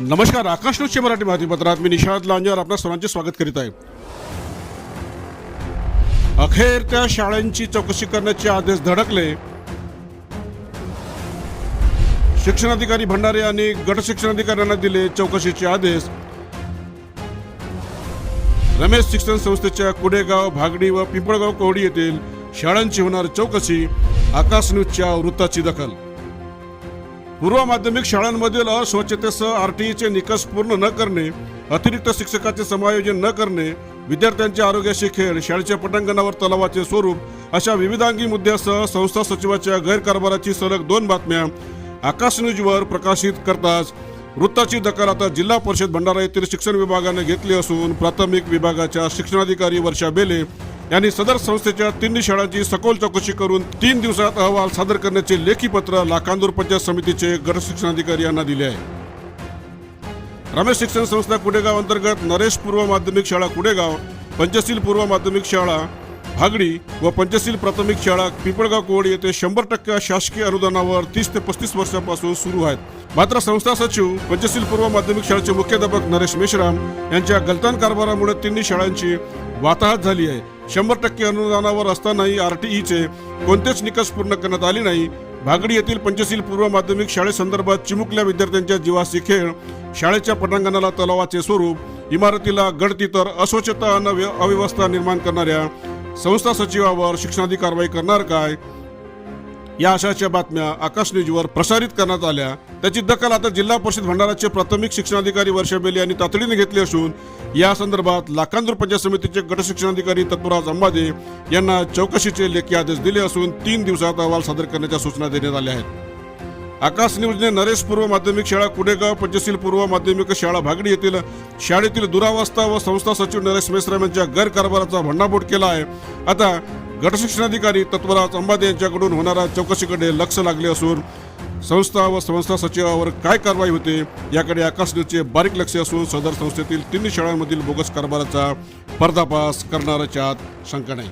नमस्कार आकाश न्यूजचे मराठी बातमीपत्रात मी निशाद लांजर आपल्या सर्वांचे स्वागत करीत आहे. अखेर त्या शाळांची चौकशी करण्याचे आदेश धडकले. शिक्षणाधिकारी भंडारे यांनी गट शिक्षणाधिकाऱ्यांना दिले चौकशीचे आदेश. रमेश शिक्षण संस्थेच्या कुडेगाव भागडी व पिंपळगाव कोवडी येथील शाळांची होणार चौकशी आकाश न्यूजच्या वृत्ताची दखल. पूर्व माध्यमिक शाळांमधील अस्वच्छतेसह आर टीईचे निकष पूर्ण न करणे अतिरिक्त शिक्षकाचे समायोजन न करणे विद्यार्थ्यांच्या आरोग्याशी खेळ शाळेच्या पटांगणावर तलावाचे स्वरूप अशा विविधांगी मुद्द्यासह संस्था सचिवाच्या गैरकारभाराची सलग दोन बातम्या आकाश न्यूजवर प्रकाशित करताच वृत्ताची दखल आता जिल्हा परिषद भंडारा येथील शिक्षण विभागाने घेतली असून प्राथमिक विभागाच्या शिक्षणाधिकारी वर्षा बेले यांनी सदर संस्थेच्या तिन्ही शाळांची सखोल चौकशी करून तीन दिवसात अहवाल सादर करण्याचे लेखी पत्र लाखांदूर पंचायत समितीचे गटशिक्षणाधिकारी यांना दिले आहे. रमेश शिक्षण संस्था कुडेगाव अंतर्गत नरेश पूर्व माध्यमिक शाळा कुडेगाव पंचशील पूर्व माध्यमिक शाळा भागडी व पंचशील प्राथमिक शाळा पिंपळगाव कोवड येथे शंभर टक्के शासकीय अनुदानावर तीस ते पस्तीस वर्षापासून सुरू आहेत. मात्र संस्था सचिव पंचशील पूर्व माध्यमिक शाळेचे मुख्याध्यापक नरेश मेश्राम यांच्या गलतान कारभारामुळे तिन्ही शाळांची वाताहत झाली आहे. शंभर टक्के अनुदानावर असतानाही आरटीईचे कोणतेच निकष पूर्ण करण्यात आले नाही. भागडी येथील पंचशील पूर्व माध्यमिक शाळेसंदर्भात चिमुकल्या विद्यार्थ्यांच्या जीवाशी खेळ शाळेच्या पटांगणाला तलावाचे स्वरूप इमारतीला गळती तर अस्वच्छता आणि अव्यवस्था निर्माण करणाऱ्या संस्था सचिवावर शिक्षणाधी कारवाई करणार काय? या आशाच्या बातम्या आकाश न्यूजवर प्रसारित करण्यात आल्या. त्याची दखल आता जिल्हा परिषद भंडाराचे प्राथमिक शिक्षणाधिकारी वर्षा बेली यांनी तातडीने घेतली असून या संदर्भात लाखांदूर पंचायत समितीचे गटशिक्षणाधिकारी तत्वराज अंबादे यांना चौकशीचे लेखी आदेश दिले असून तीन दिवसात अहवाल सादर करण्याच्या सूचना देण्यात आल्या आहेत. आकाश न्यूजने नरेश पूर्व माध्यमिक शाळा कुडेगाव पंचशील पूर्व माध्यमिक शाळा भागडी येथील शाळेतील दुरावस्था व संस्था सचिव नरेश मेश्राम यांच्या गैरकारभाराचा भंडाफोड केला आहे. आता गटशिक्षणाधिकारी तत्वराज अंबादे यांच्याकडून होणाऱ्या चौकशीकडे लक्ष लागले असून संस्था व संस्था सचिवावर काय कारवाई होते याकडे आकाश बारीक लक्ष असून सदर संस्थेतील तिन्ही शाळांमधील बोगस कारभाराचा पर्दाफाश करणाऱ्याच्या आत शंका नाही.